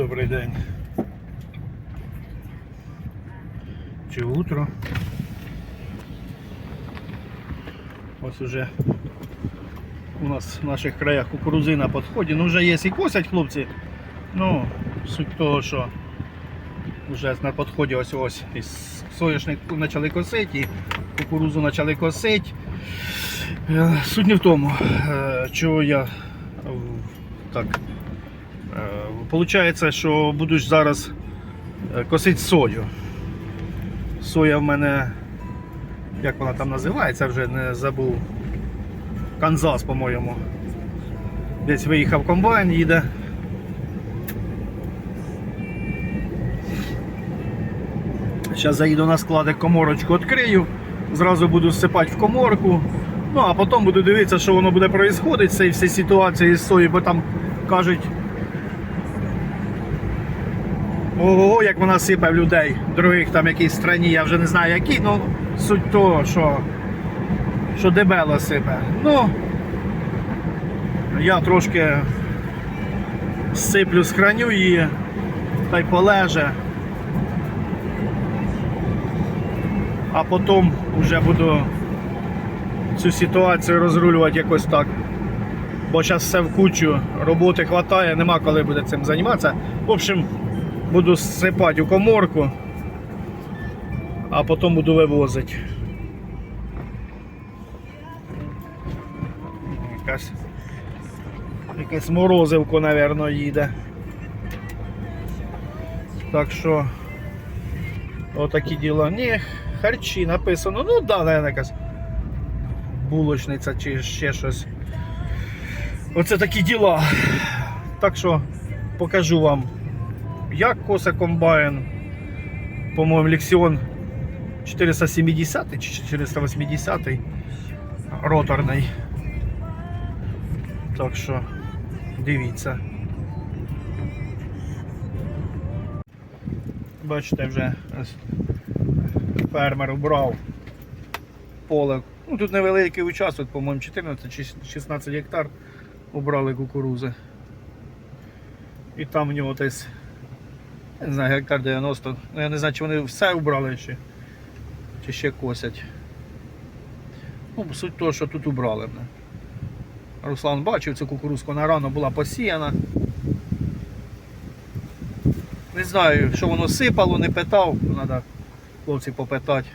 Добрий день. Чи утро? Ось уже у нас в наших краях кукурузи на підході. Ну вже є і косять хлопці. Ну, суть того, що вже на підході ось ось із соняшник почали косити, і кукурузу почали косити. Е, Суть не в тому, е, чого я так. Е, Получається, що буду зараз е, косити сою. Соя в мене, як вона там називається, вже не забув. Канзас, по-моєму. Десь виїхав комбайн, їде. Зараз заїду на складик, коморочку відкрию, зразу буду всипати в коморку. Ну а потім буду дивитися, що воно буде відбуватися, цієї всі ситуації з сої, бо там кажуть. Ого, як вона сипе в людей, других там якійсь країні, я вже не знаю які, ну суть того, що, що дебело сипе. Ну я трошки сиплю, схраню її, та й полеже. А потім вже буду цю ситуацію розрулювати якось так. Бо зараз все в кучу, роботи вистачає, нема коли буде цим займатися. В общем, буду сипати у коморку, а потім буду вивозити. Якась, якесь морозивко, мабуть, їде. Так що отакі діла. Ні, харчі написано. Ну да, наверное, якась булочниця чи ще щось. Оце такі діла. Так що покажу вам, як коса комбайн. По-моєму, Лексіон 470 чи 480 роторний. Так що дивіться. Бачите, вже фермер убрав поле. Ну, тут невеликий участок, по-моєму, 14 чи 16 гектар убрали кукурузи. І там в нього десь, не знаю, гектар 90. Ну, я не знаю, чи вони все убрали чи, чи ще косять. Ну, суть того, що тут убрали. бля. Руслан бачив цю кукурузку, вона рано була посіяна. Не знаю, що воно сипало, не питав, треба хлопці попитати.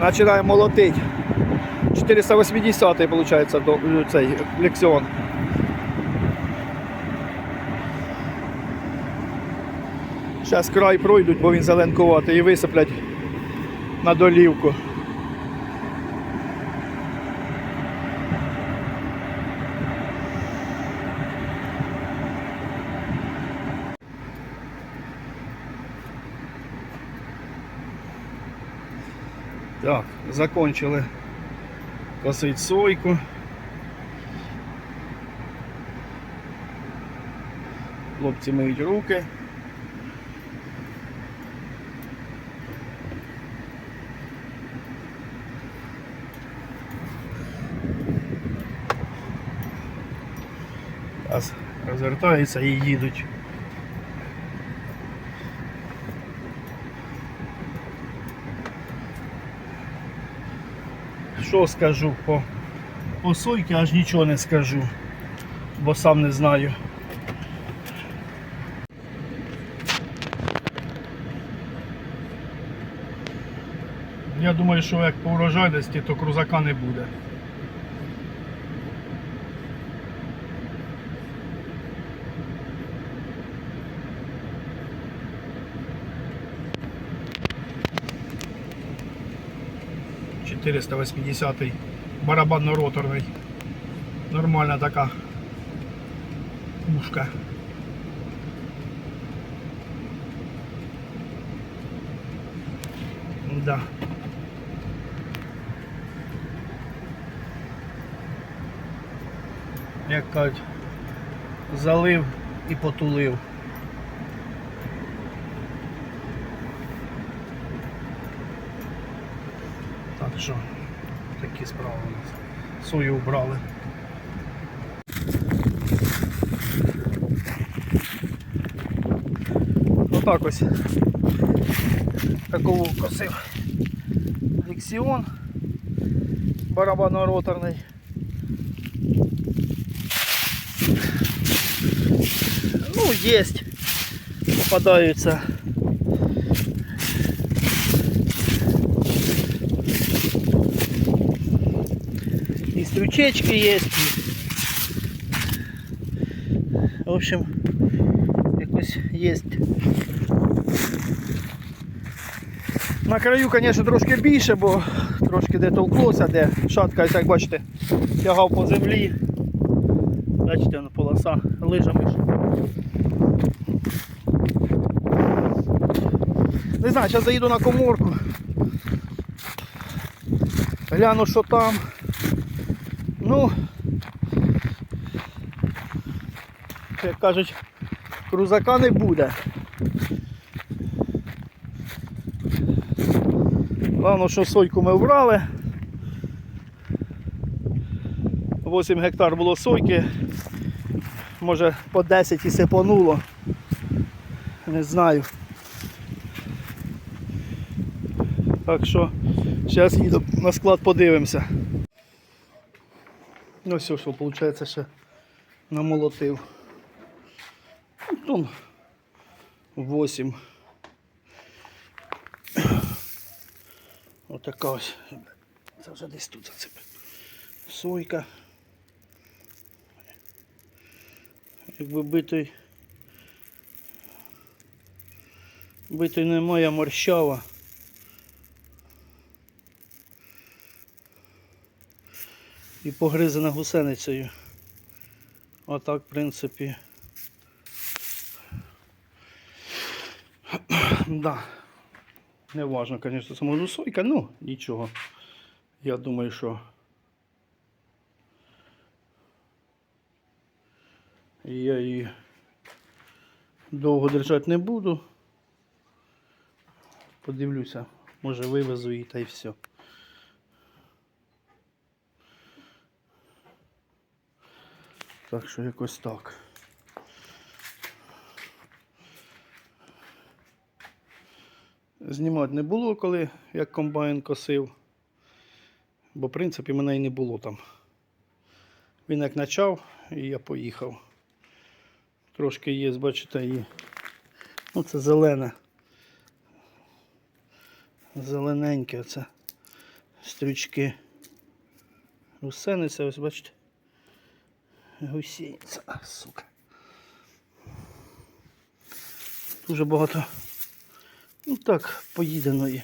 Починаємо молотити. 480-й виходить цей лексіон. Зараз край пройдуть, бо він зеленкуватий і висиплять на долівку. Так, закончили косить сойку. Хлопці миють руки. Розвертаються і їдуть. Що скажу по, по сойці, аж нічого не скажу, бо сам не знаю. Я думаю, що як по урожайності, то крузака не буде. — 480 барабанно-роторний. Нормальна така пушка. Да. Як кажуть, залив і потулив. так що такі справи у нас. Сою вбрали. Отак ось такого косив Лексіон барабано-роторний. Ну, есть попадаються И стручечки есть. В общем, якось есть. На краю, звісно, трошки більше, бо трошки де товклося, де шатка, як бачите, тягав по землі. Бачите, ну, полоса лижами. Не знаю, зараз заїду на коморку. Гляну, що там. Ну, як кажуть, крузака не буде. Главное, що сойку ми вбрали. 8 гектар було сойки. Може по 10 і сипануло. Не знаю. Так що зараз їду на склад подивимося. Ну все, що виходить ще намолотив. Тон 8. Отака ось. Це вже десь тут зацепив. Сойка. Якби битий. Битий немає морщава. І погризана гусеницею. Отак, в принципі. Да. Не важно, звісно, самозусойка, ну нічого. Я думаю, що я її довго держати не буду. Подивлюся, може вивезу її та й все. Так що якось так. Знімати не було, коли як комбайн косив. Бо, в принципі, мене і не було там. Він як почав, і я поїхав. Трошки є, бачите, і ну, це зелене. Зелененьке оце стрючки. Гусениця, ось бачите. Гусениця, а, сука. Дуже багато. Ну так, поїденої.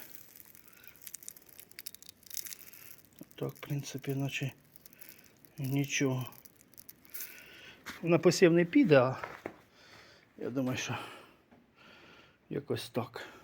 Так, в принципі, наче нічого. На посів не піде, а я думаю, що якось так.